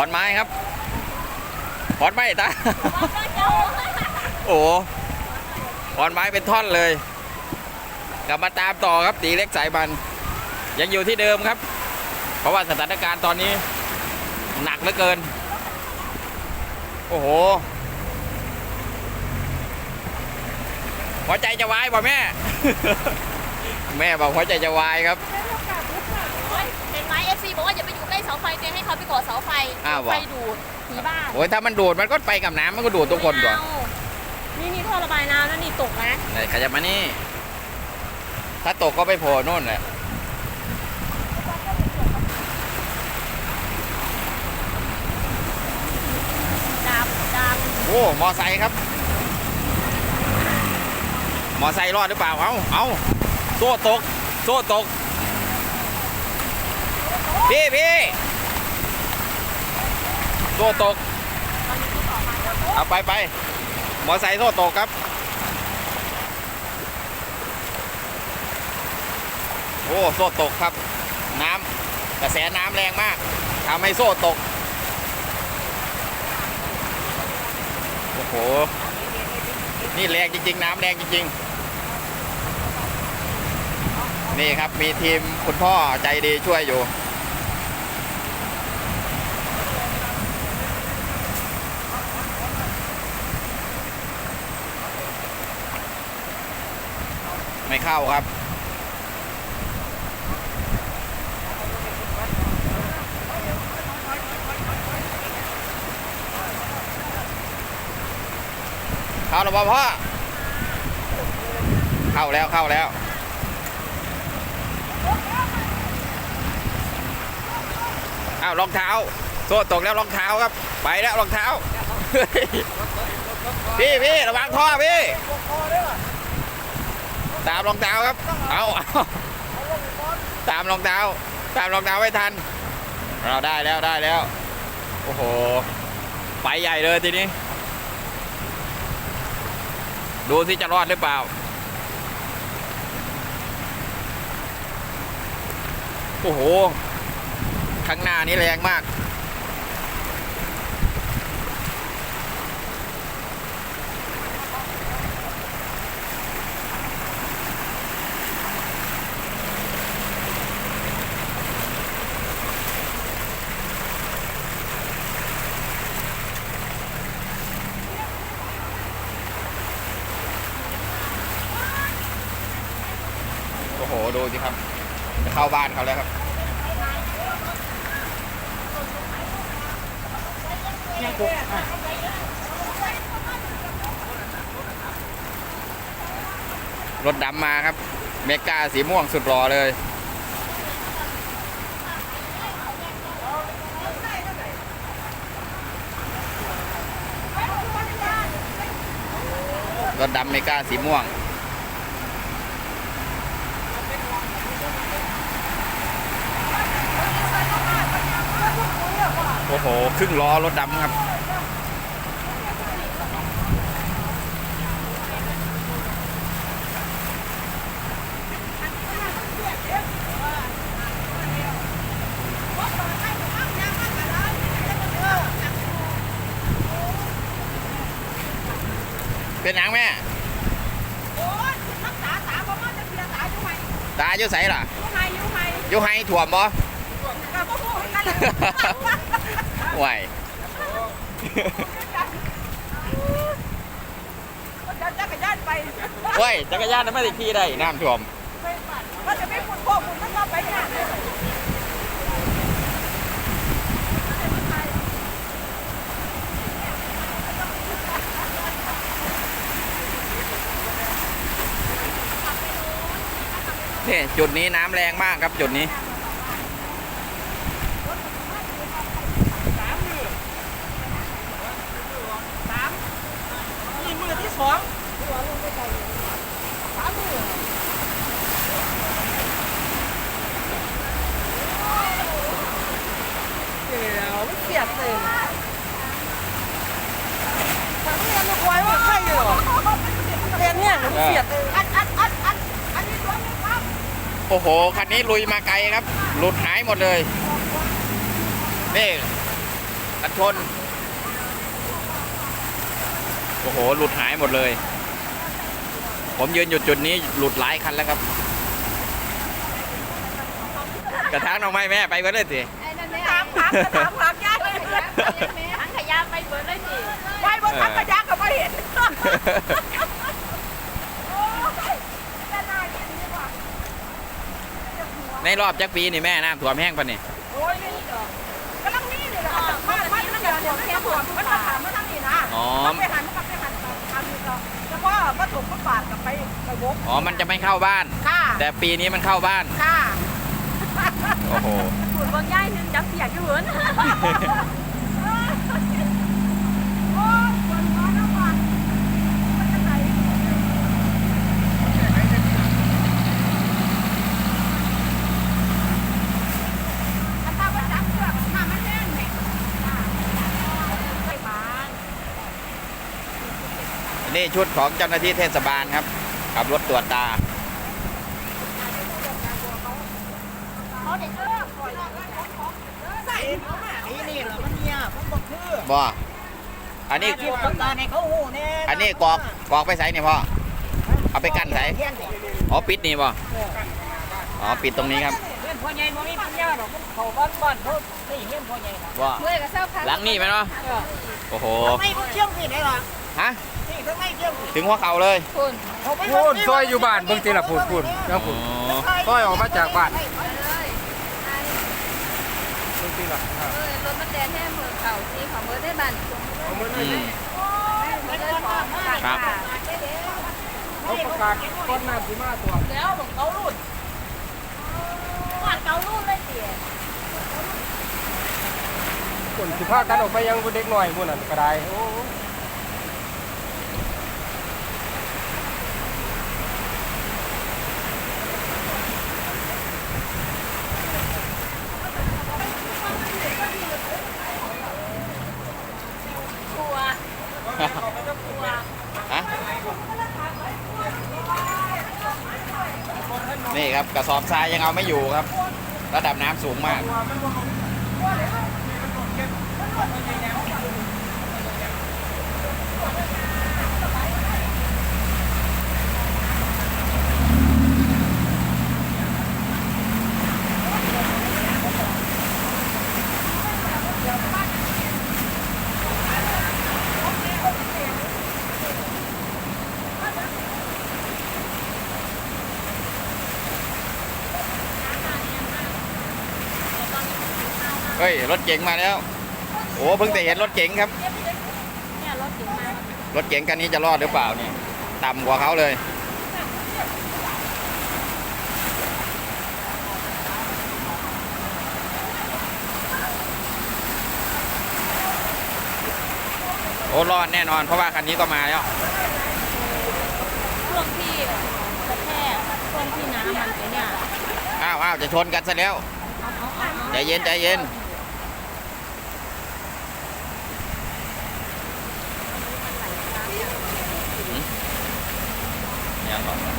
ขอนไม้ครับขอนไม้ตาโอ้ขอนไม้เป็นท่อนเลยกลับมาตามต่อครับตีเล็กสายบัน ยังอยู่ที่เดิมครับ เพราะว่าสถานการณ์ตอนนี้ หนักเหลือเกิน โอ้โหหัวใจจะวายป่ะแม่ แม่บอกหัวใจจะวายครับ ห็นไหมเอฟซีบอกว่าอย่าไปอยู่ใกล้เสาไฟเตียงให้เขาไปก่อเสาไฟอ้าวเสาไฟดูดผีบ้านโอ้ยถ้ามันดูดมันก็ไปกับน้ำมันก็ดูดทุกคนก่อนไม่เอานี่นี่ท่อระบายน้ำแล้วนี่ตกนะไหนขยับมานี่ ถ้าตกก็ไปโผล่โน่นแหละดำดโอ้มอไซค์ครับ มอไซค์รอดหรือเปล่า เอาเอาโซ่ตก โซ่ตก พี่พี่โซ่ตก เอาไปไปมอไซค์โซ่ตกครับ โอ้โซ่ตกครับ น้ำกระแสน้ำแรงมากทำให้โซ่ตก โอ้โห นี่แรงจริง ๆ น้ำแรงจริง ๆนี่ครับ มีทีมคุณพ่อใจดีช่วยอยู่ ไม่เข้าครับ เข้าแล้วบ่พ่อ เข้าแล้วเข้าแล้วอ้าวรองเท้าโซ่ตกแล้วรองเท้าครับ ไปแล้วรองเท้า พี่พี่ระวังท่อพี่ ตามรองเท้าครับ เอาเอาตามรองเท้า ตามรองเท้าไม่ทัน เราได้แล้วได้แล้ว โอ้โห ไปใหญ่เลยทีนี้ ดูสิจะรอดหรือเปล่า โอ้โห ข้างหน้านี้แรงมาก ดูสิครับ จะเข้าบ้านเขาแล้วครับรถดำมาครับ เมกาสีม่วงสุดหล่อเลย รถดำเมกาสีม่วง โอ้โห ครึ่งล้อรถดำครับ เป็นหยังแม่โอ้ยรักษาสาเพราะว่าจะเสียสาอยู่ไหมตาอยู่ใสล่ะอยู่ไหมอยู่ไหมอยู่ให้ถ่วมบ่กับพ่อพูดกันเลย ไหวจะจะกระยานไปเว้ยจักรยานนั้นไม่ได้ขี่ได้น้ำท่วมก็จะไม่พูดพวกคุณมันก็ไปงานนี่จุดนี้น้ำแรงมากครับจุดนี้นี่มือที่สองสามมือ เดี๋ยวไม่เสียดเลยทางเรียนลูกไว้ว่าใครเหรอเรียน เสียดเลยอัดอัดอัดอัดอันนี้ตัวนี้ครับโอ้โห คันนี้ลุยมาไกลครับ หลุดหายหมดเลย นี่กันชน โอ้โห หลุดหายหมดเลย ผมยืนอยู่จุดนี้หลุดหลายคันแล้วครับ กระถางน่องไม้แม่ไปเบิดเลยสิไอ้นั่นแม่ถามถามถามถามยายเลยถังขยะไปเบิดเลยสิไปบนทักกระก็ไม่เห็นโอ้ยแต่นายเห็นดีกว่า ในรอบจักปีนี่แม่น้ำท่วมแห้งปะนี่โอ้ยนี่ดอกกำลังนี่เลยล่ะมามาที่นั่นเดี๋ยวเดี๋ยวแค่หัวมันมาถามมาทางนี้นะอ๋อมันไปหันมันไปหันทางนี้ก็แล้วก็มาถมก็ปาดกลับไปไปวกอ๋อมันจะไม่เข้าบ้าน ค่ะ แต่ปีนี้มันเข้าบ้าน ค่ะโอ้โหขุนบางย่ายนึงจับเสียกอยู่เหมือน โอ้ยปวดหัวนะว่ะมันจะไหนอันถ้าว่าจับเชือกน้ำมันแน่นไหมไปบ้าน นี่ชุดของเจ้าหน้าที่เทศบาลครับขับรถตรวจตาเขาเด็กเลิกปล่อยใส่เขาหาไอ้นี่เหรอมันเนี่ยมันบอกคือบ่อันนี้ที่ประกาศในเขาหูแน่อันนี้กอกกอกไปใส่นี่พ่อเอาไปกั้นใส่เที่ยงเนี่ยอ๋อปิดนี่บ่อ๋อปิดตรงนี้ครับเพื่อนพ่อใหญ่บ่มีปัญญาหรอกมันเขาบ้านบ้านเขาไม่เห็นพ่อใหญ่หรอกว่าเมื่อยก็เศร้าพักหลังนี่ไหมเนาะโอ้โหทำไมเขาเที่ยงผิดได้หรอฮะนี่ ทำไมเที่ยงผิดถึงหัวเข่าเลยคุณเขาไม่พูดซอยอยู่บ้านเบิ่งทีละพูดพูดแล้วอ๋พูดอซอยออกมาจากบ้านไปเลยไอ้เบิ่งทีละเอ้ยรถมันแดนแท้เมือเก่าสิของเมื่อได้บันเอามืออืนี่มเมื่อได้ของครับเขาประกาศก้อนน้ำสีมาตัวแล้วของเขารุ่นก่อนเก่าลูกเลยสิคนสิพากันออกไปยังผู้เด็กหน่อยพวกนั้นก็ได้โอ้ กลัว ฮะนี่ครับกระสอบทรายยังเอาไม่อยู่ครับ ระดับน้ำสูงมาก เฮ้ยรถเก๋งมาแล้ว โอ้เพิ่งแต่เห็นรถเก๋งครับ เนี่ยรถถึงมารถเก๋งคันนี้จะรอดหรือเปล่าเนี่ยต่ำกว่าเขาเลย โอ้รอดแน่นอนเพราะว่าคันนี้ก็มาแล้วช่วงที่กระแทกช่วงที่น้ำมันไปเนี่ยอ้าวอ้าวจะชนกันซะแล้วเอาเอาเอาใจเย็นใจเย็นเ Tama.